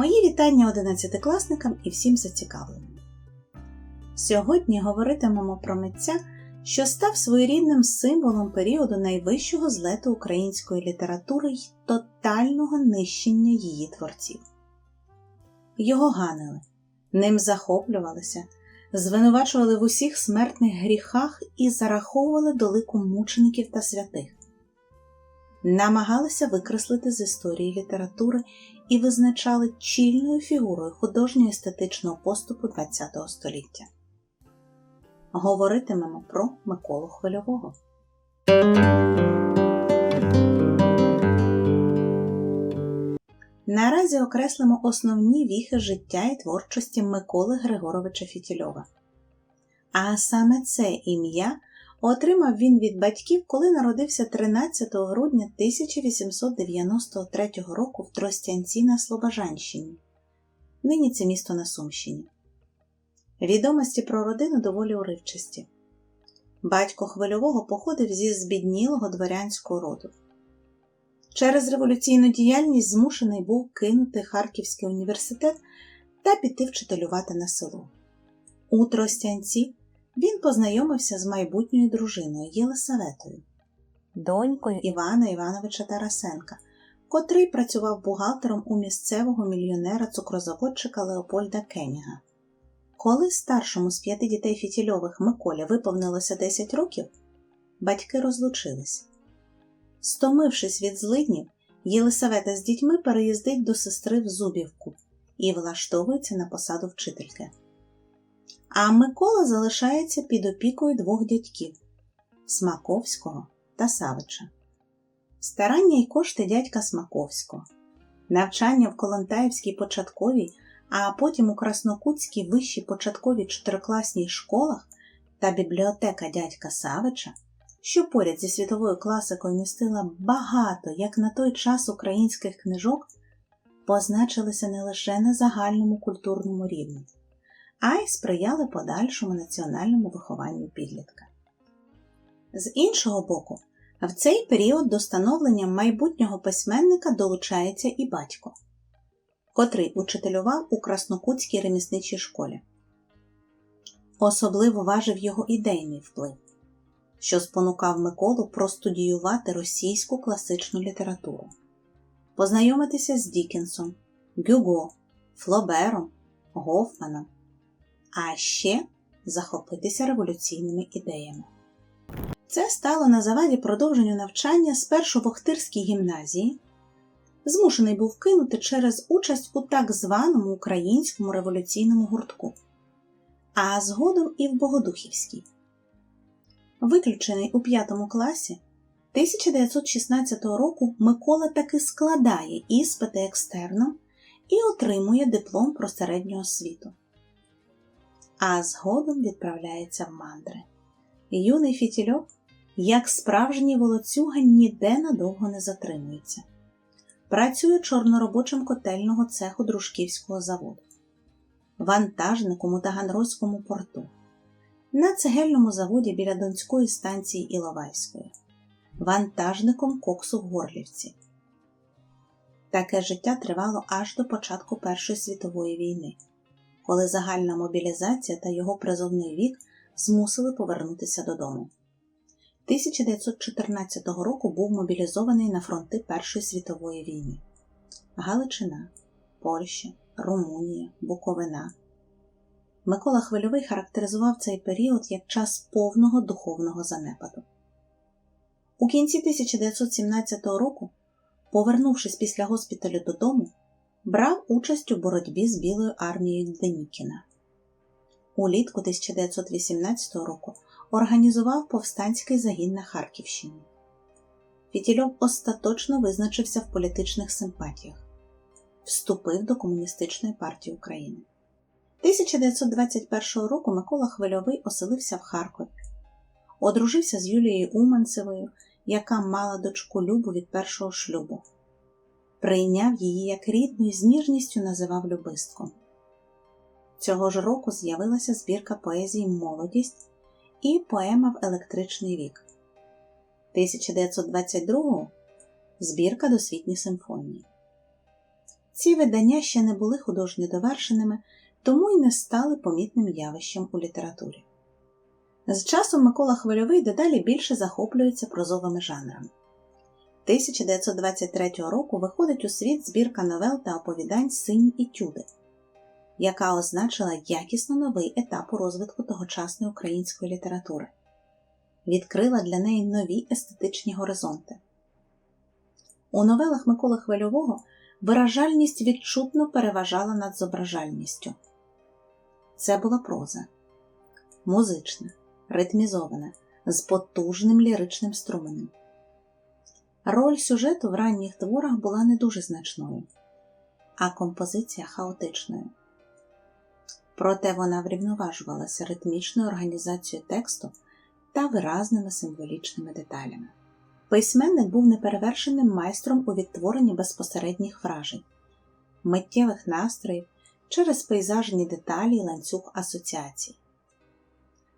Мої вітання одинадцятикласникам і всім зацікавленим. Сьогодні говоритимемо про митця, що став своєрідним символом періоду найвищого злету української літератури й тотального нищення її творців. Його ганили, ним захоплювалися, звинувачували в усіх смертних гріхах і зараховували до лику мучеників та святих. Намагалися викреслити з історії літератури і визначали чільною фігурою художньо-естетичного поступу ХХ століття. Говоритимемо про Миколу Хвильового. Наразі окреслимо основні віхи життя і творчості Миколи Григоровича Фітільова. А саме це ім'я отримав він від батьків, коли народився 13 грудня 1893 року в Тростянці на Слобожанщині. Нині це місто на Сумщині. Відомості про родину доволі уривчасті. Батько хвильового походив зі збіднілого дворянського роду. Через революційну діяльність змушений був кинути Харківський університет та піти вчителювати на село. У Тростянці він познайомився з майбутньою дружиною Єлисаветою, донькою Івана Івановича Тарасенка, котрий працював бухгалтером у місцевого мільйонера-цукрозаводчика Леопольда Кеніга. Коли старшому з п'яти дітей Фітільових Миколі виповнилося 10 років, батьки розлучились. Стомившись від злиднів, Єлисавета з дітьми переїздить до сестри в Зубівку і влаштовується на посаду вчительки. А Микола залишається під опікою двох дядьків Смаковського та Савича. Старання й кошти дядька Смаковського, навчання в Колонтаївській початковій, а потім у Краснокутській вищій початковій чотирикласній школах та бібліотека дядька Савича, що поряд зі світовою класикою містила багато, як на той час українських книжок, позначилися не лише на загальному культурному рівні а й сприяли подальшому національному вихованню підлітка. З іншого боку, в цей період до становлення майбутнього письменника долучається і батько, котрий учителював у Краснокутській ремісничій школі. Особливо важив його ідейний вплив, що спонукав Миколу простудіювати російську класичну літературу, познайомитися з Дікінсом, Гюго, Флобером, Гофманом а ще захопитися революційними ідеями. Це стало на заваді продовженню навчання спершу в Охтирській гімназії, змушений був кинути через участь у так званому українському революційному гуртку, а згодом і в Богодухівській. Виключений у п'ятому класі 1916 року Микола таки складає іспити екстерном і отримує диплом про середню освіту а згодом відправляється в мандри. Юний Фітільов, як справжній волоцюга, ніде надовго не затримується. Працює чорноробочим котельного цеху Дружківського заводу, вантажником у Таганрозькому порту, на цегельному заводі біля Донської станції Іловайської, вантажником коксу в Горлівці. Таке життя тривало аж до початку Першої світової війни коли загальна мобілізація та його призовний вік змусили повернутися додому. 1914 року був мобілізований на фронти Першої світової війни Галичина, Польща, Румунія, Буковина. Микола Хвильовий характеризував цей період як час повного духовного занепаду. У кінці 1917 року, повернувшись після госпіталю додому, брав участь у боротьбі з Білою армією Денікіна. Улітку 1918 року організував повстанський загін на Харківщині. Фітільов остаточно визначився в політичних симпатіях, вступив до Комуністичної партії України. 1921 року Микола Хвильовий оселився в Харкові, одружився з Юлією Уманцевою, яка мала дочку Любу від першого шлюбу прийняв її як рідну і з ніжністю називав любистком. Цього ж року з'явилася збірка поезії Молодість і поема в Електричний вік. 1922 збірка досвітні симфонії. Ці видання ще не були художньо довершеними, тому й не стали помітним явищем у літературі. З часом Микола Хвильовий дедалі більше захоплюється прозовими жанрами. 1923 року виходить у світ збірка новел та оповідань Сині етюди, яка означила якісно новий етап у розвитку тогочасної української літератури, відкрила для неї нові естетичні горизонти. У новелах Миколи Хвильового виражальність відчутно переважала над зображальністю. Це була проза, музична, ритмізована, з потужним ліричним струменем. Роль сюжету в ранніх творах була не дуже значною, а композиція хаотичною. Проте вона врівноважувалася ритмічною організацією тексту та виразними символічними деталями. Письменник був неперевершеним майстром у відтворенні безпосередніх вражень, миттєвих настроїв через пейзажні деталі й ланцюг асоціацій.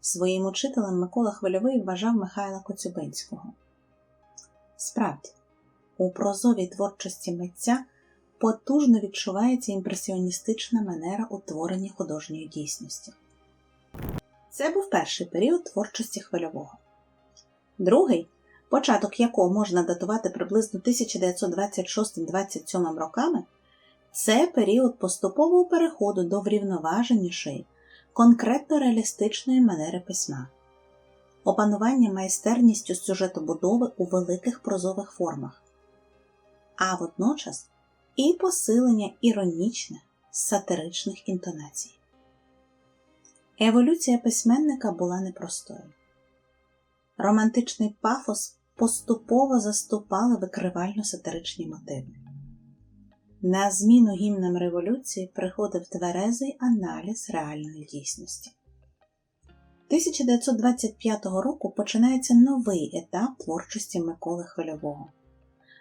Своїм учителем Микола Хвильовий вважав Михайла Коцюбинського. Справді, у прозовій творчості митця потужно відчувається імпресіоністична манера утворення художньої дійсності. Це був перший період творчості хвильового. Другий, початок якого можна датувати приблизно 1926-27 роками, це період поступового переходу до врівноваженішої, конкретно реалістичної манери письма опанування майстерністю сюжетобудови у великих прозових формах, а водночас і посилення іронічних сатиричних інтонацій. Еволюція письменника була непростою. Романтичний пафос поступово заступали викривально сатиричні мотиви. На зміну гімнам революції приходив тверезий аналіз реальної дійсності. 1925 року починається новий етап творчості Миколи Хвильового.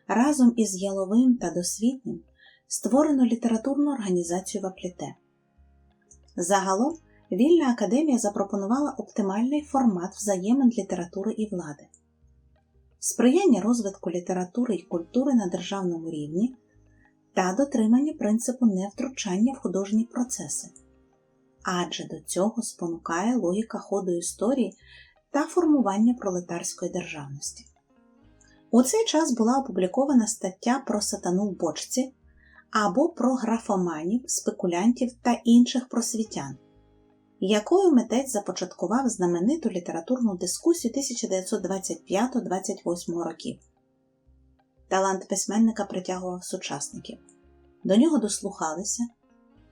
Разом із Яловим та Досвітнім створено літературну організацію Вапліте. Загалом Вільна академія запропонувала оптимальний формат взаємин літератури і влади, сприяння розвитку літератури і культури на державному рівні та дотримання принципу невтручання в художні процеси адже до цього спонукає логіка ходу історії та формування пролетарської державності. У цей час була опублікована стаття про сатану в бочці або про графоманів, спекулянтів та інших просвітян, якою митець започаткував знамениту літературну дискусію 1925-28 років. Талант письменника притягував сучасників. До нього дослухалися,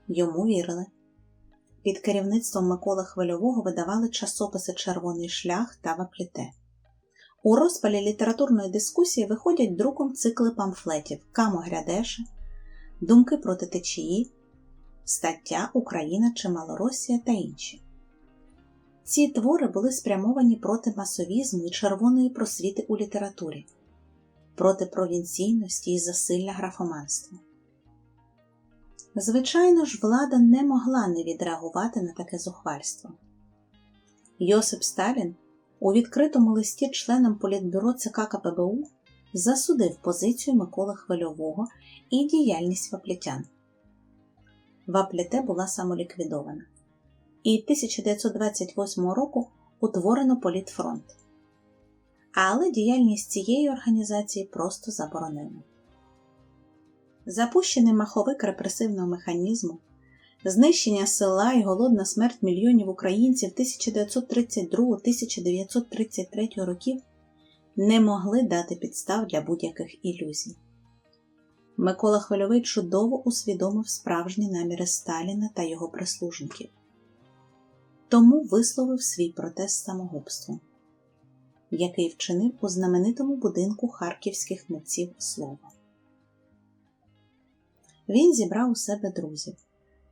йому вірили. Під керівництвом Миколи Хвильового видавали часописи Червоний шлях та Вапліте. У розпалі літературної дискусії виходять друком цикли памфлетів Камо Грядеше, Думки проти течії, Стаття Україна чи Малоросія та інші. Ці твори були спрямовані проти масовізму і червоної просвіти у літературі, проти провінційності і засилля графоманства. Звичайно ж, влада не могла не відреагувати на таке зухвальство. Йосип Сталін у відкритому листі членам політбюро ЦК КПБУ засудив позицію Миколи Хвильового і діяльність ваплітян. Вапліте була самоліквідована, і 1928 року утворено Політфронт. Але діяльність цієї організації просто заборонено. Запущений маховик репресивного механізму, знищення села і голодна смерть мільйонів українців 1932-1933 років не могли дати підстав для будь-яких ілюзій. Микола Хвильовий чудово усвідомив справжні наміри Сталіна та його прислужників, тому висловив свій протест самогубством, який вчинив у знаменитому будинку харківських митців слова. Він зібрав у себе друзів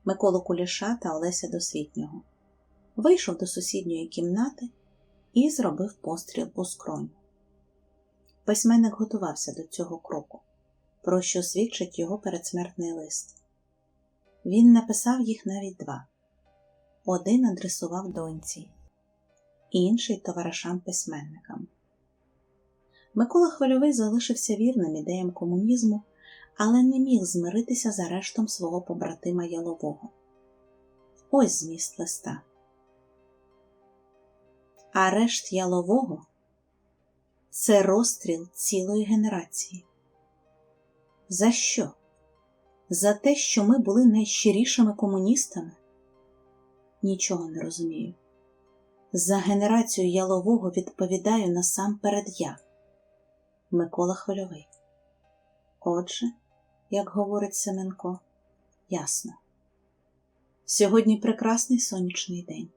Миколу Куліша та Олеся Досвітнього, вийшов до сусідньої кімнати і зробив постріл у скроню. Письменник готувався до цього кроку, про що свідчить його передсмертний лист. Він написав їх навіть два: один адресував доньці, інший товаришам-письменникам. Микола Хвильовий залишився вірним ідеям комунізму але не міг змиритися з арештом свого побратима Ялового. Ось зміст листа. Арешт Ялового це розстріл цілої генерації. За що? За те, що ми були найщирішими комуністами? Нічого не розумію. За генерацію ялового відповідаю насамперед я, Микола Хвильовий. Отже, як говорить Семенко, ясно. Сьогодні прекрасний сонячний день.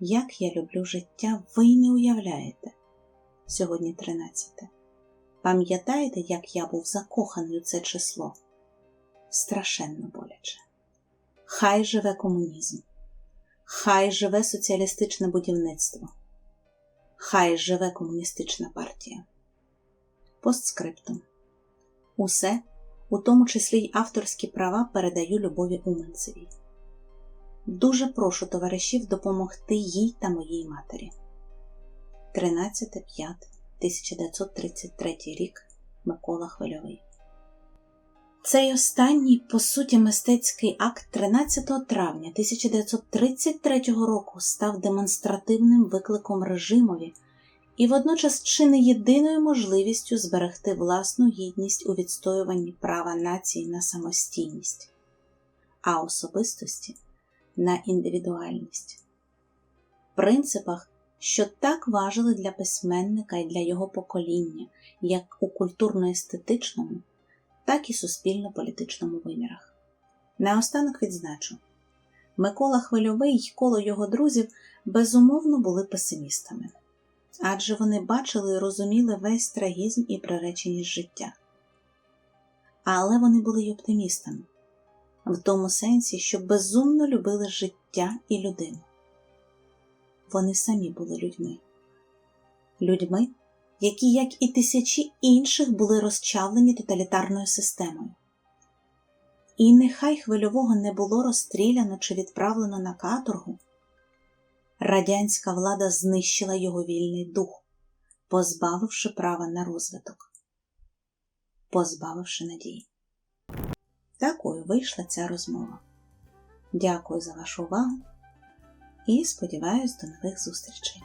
Як я люблю життя, ви не уявляєте. Сьогодні 13. Пам'ятаєте, як я був закоханий у це число? Страшенно боляче. Хай живе комунізм. Хай живе соціалістичне будівництво. Хай живе комуністична партія. Постскриптум. Усе, у тому числі й авторські права, передаю Любові Уманцевій. Дуже прошу товаришів допомогти їй та моїй матері. 13.5.1933 рік Микола Хвильовий. Цей останній, по суті, мистецький акт 13 травня 1933 року став демонстративним викликом режимові і водночас чи не єдиною можливістю зберегти власну гідність у відстоюванні права нації на самостійність, а особистості на індивідуальність. В принципах, що так важили для письменника і для його покоління, як у культурно-естетичному так і суспільно-політичному вимірах. Наостанок відзначу Микола Хвильовий й коло його друзів безумовно були песимістами, адже вони бачили і розуміли весь трагізм і приреченість життя. Але вони були й оптимістами, в тому сенсі, що безумно любили життя і людину. Вони самі були людьми, людьми, які, як і тисячі інших, були розчавлені тоталітарною системою. І нехай хвильового не було розстріляно чи відправлено на каторгу, радянська влада знищила його вільний дух, позбавивши права на розвиток, позбавивши надії. Такою вийшла ця розмова. Дякую за вашу увагу і сподіваюсь до нових зустрічей.